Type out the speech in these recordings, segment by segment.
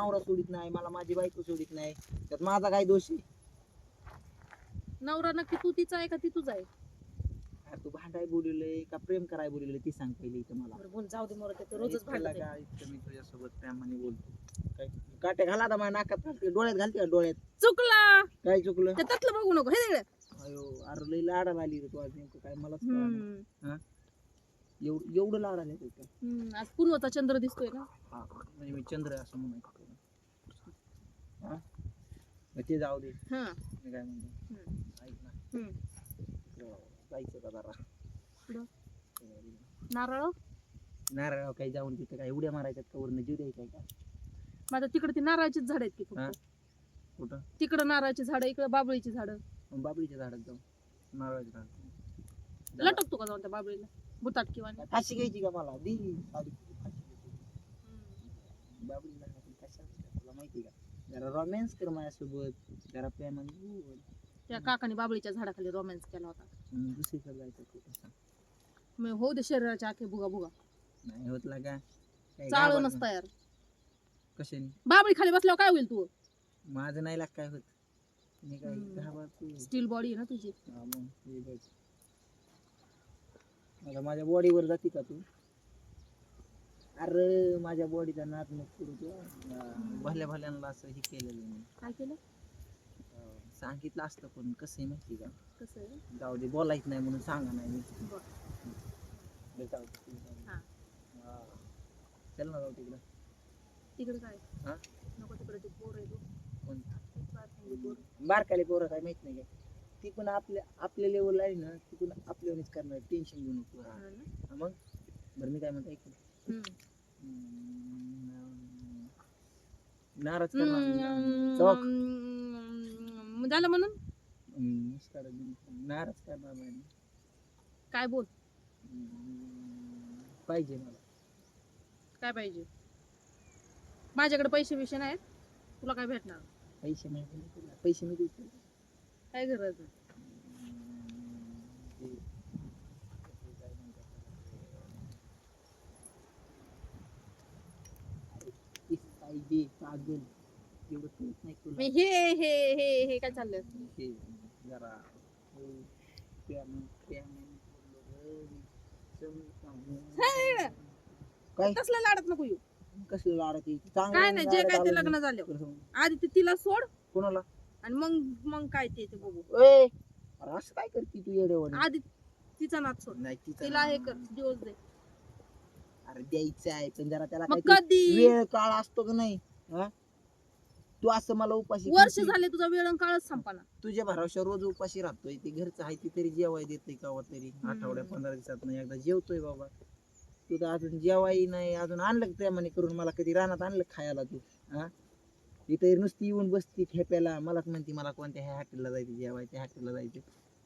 नवरा सोडित नाही मला माझी बायको सोडित नाही. त्यात माझा काय दोष आहे? नवरा नक्की तू तिचा आहे का ती तुझा आहे? अरे तू भांडाय बोलवलंय का प्रेम कराय बोलवलंय ती सांग पहिले इथं मला. बरं बोल जाऊ दे मोर ते रोजच इतकं भांडत लागा, इतकं मी तुझ्यासोबत प्रेमाने बोलतो? काय? काट्या घाला आता माझ्या नाकात घालते डोळ्यात घालते का डोळ्यात. चुकला! काय चुकलं? ते तसलं बघू नको हे तिकडे. अयो अरे लई लाडाला आली रे तू आज नेमकं काय मलाच कळलं हम्म. एवढं एवढं लाड आले का हम्म. आज पूर्वचा चंद्र दिसतोय ना? म्हणजे मी चंद्र आहे असं म्हणायचं तुला. हा. मग ते जाऊ दे. हा. मी काय म्हणतो? हम्म. ऐक ना. हम्म. इकडं जायचं का जरा? नारळ? नारळ काही जाऊन तिथं काय उड्या मारायच्यात का? वरनं जीव द्यायचा का? माझ्या तिकडे ती नारळाचीच झाड आहेत की हा? फक्त कुठं? तिकडं नारळाची झाड इकडं बाबळीची झाड. मग बाबळीच्या झाडात जाऊ. नारळाच्या झाडात. जरा- लटकतो का जाऊन त्या बाबळीला? बुटाट किंवा फाशी घ्यायची का मला? दी. साडी फाशी. बाबळीला आपण कशाला? असतं तुला माहिती का? जरा रोमॅन्स कर माझ्यासोबत जरा प्रेमाने बोल. त्या काकाने बाबळीच्या झाडाखाली रोमॅन्स केला होता मग दुसरीकडे जायचं कुठं सांग. मग होऊ दे शरीराच्या आखे भुगा भुगा नाही होत लागा काय चाळूनच गावात तयार कशाने बाबळी खाली बसल्यावर काय होईल तू माझं नाही लाग काय होत मी काय हम्म. घाबरतो. स्टील बॉडी आहे ना तुझी हा मग हे बघ. आता माझ्या बॉडीवर जाते का तू अरे माझ्या बॉडीचा नाद नको करू तू. अं, भल्या भल्यांना असं हे केलेलं मी. काय केलं? अं, सांगितलं असतं पण कसं आहे माहिती का? कसं आहे? जाऊ दे बोलायचं नाही म्हणून सांगा नाही मी. बरं. बरं, जाऊ दे, तू जाऊ दे. हा. हा. चल ना जाऊ तिकडं. तिकडे काय? हा? नको तिकडे ते पोर आहे तू कोण पोर. बारकाले पोरं काय माहीत नाही काय. ती पण आपल्या आपल्या लेवलला आहे ना ती पण आपल्यावरच करणार. टेन्शन घेऊ नको. हा मग? बरं मी काय म्हणतो ऐक ना. हम्म, नाराज करणार ना. चौक. झालं म्हणून? नुसता नाराज करणार नाही. काय बोल? हम्म, पाहिजे मला. काय पाहिजे? माझ्याकडे पैसे विषय नाहीत. तुला काय भेटणार? पैसे नाही. पैसे मी देतो. काय गरज आहे? ते- ते काय म्हणतात अरे, तीच पाहिजे पागल एवढं कळत नाही तुला. मी हे हे हे हे काय चाललंय? हे जरा काय? तसलं लाडत नको येऊ. कसलं लाडत काय नाही जे काय ते लग्न. झालं? आधी ते तिला सोड. कोणाला? आणि मग मग काय ते ते बघू. ए अरे असं काय करते तू येडेवाणी आधी तिचा नाच सोड. नाही तिला हे कर दिवस दे. अरे द्यायचं आहे पण जरा त्याला मग काहीतरी कधी? वेळ काळ असतो का नाही हा? तू असं मला उपाशी वर्ष. झाले तुझा वेळ काळच संपाना तुझ्या भरावशा रोज उपाशी राहतोय ते घरचं आहे ते तरी जेवाय देतोय का तरी. आठवड्या पंधरा दिवसात नाही एकदा जेवतोय बाबा. तू तर अजून जेवाई नाही अजून आणलं का प्रेमाने करून मला कधी रानात आणलं का खायला तू हा? इथे नुसती येऊन बसती ठेप्याला मलाच म्हणती मला कोणत्या ह्या हॉटेलला जायचं जेवाय त्या हॉटेलला जायचं.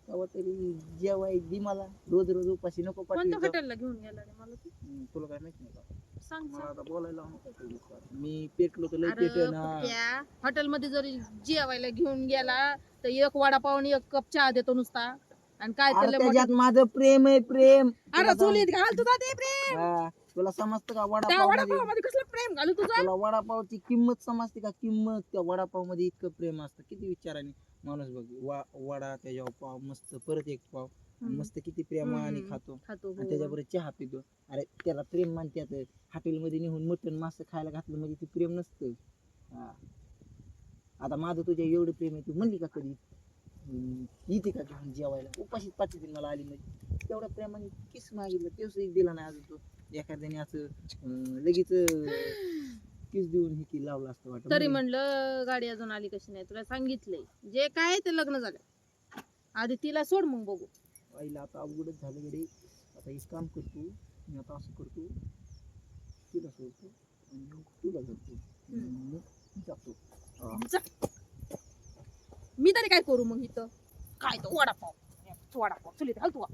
तेव्हा तरी जेवाय दे मला. रोज रोज उपाशी नको कोणत्या पाठवी हॉटेलला घेऊन गेला रे मला तू तुला काय माहीत नाही का सांग मला सांग. आता बोलायला लावू नको तुझ्या. मी पेटलो तर लय अरे पेटेन हॉटेलमध्ये जरी जेवायला घेऊन गेला तर एक वडापाव आणि एक कप चहा देतो नुसता. आणि काय अरे त्याला त्याच्यात माझं प्रेम आहे प्रेम. अरे चुलीत घाल तुझा ते प्रेम. हा, तुला समजतं का त्या वडापाव वडापावमध्ये कसलं प्रेम घालू तुझं? तुला वडापावची किंमत समजते का? किंमत त्या वडापावमध्ये इतकं प्रेम असतं. किती विचाराने माणूस बघ वा वडा त्याच्यावर पाव मस्त परत एक पाव. हम्म. मस्त किती प्रेमाने हम्म. खातो. खातो आणि हो. त्याच्याबरोबर चहा पितो. अरे त्याला प्रेम म्हणतात हॉटेलमध्ये नेऊन मटण मासं खायला घातलं म्हणजे ते प्रेम नसतं. हा. आता माझं तुझ्या एवढं प्रेम आहे तू म्हणली का कधी? येते का घेऊन जेवायला? उपाशीच पाठवतील मला आली म्हणजे तेवढ्या प्रेमाने किस मागितलं तेच एक दिला नाही अजून तो. एखाद्याने असं अं, लगेच किस देऊन हे की लावलं असतं वाटत. तरी म्हणलं गाडी अजून आली कशी नाही? तुला सांगितलंय. जे काय ते लग्न झालं. आधी तिला सोड मग बघू. आईला आता अवघडच झालं गडे आता एक काम करतो मी आता असं करतो तिला सोडतो आणि मग तुला धरतो. हम्म. मग जातो. हा. जा. काय करू मग इथं? काय तो वडापाव. वडापाव चुलीत घाल तू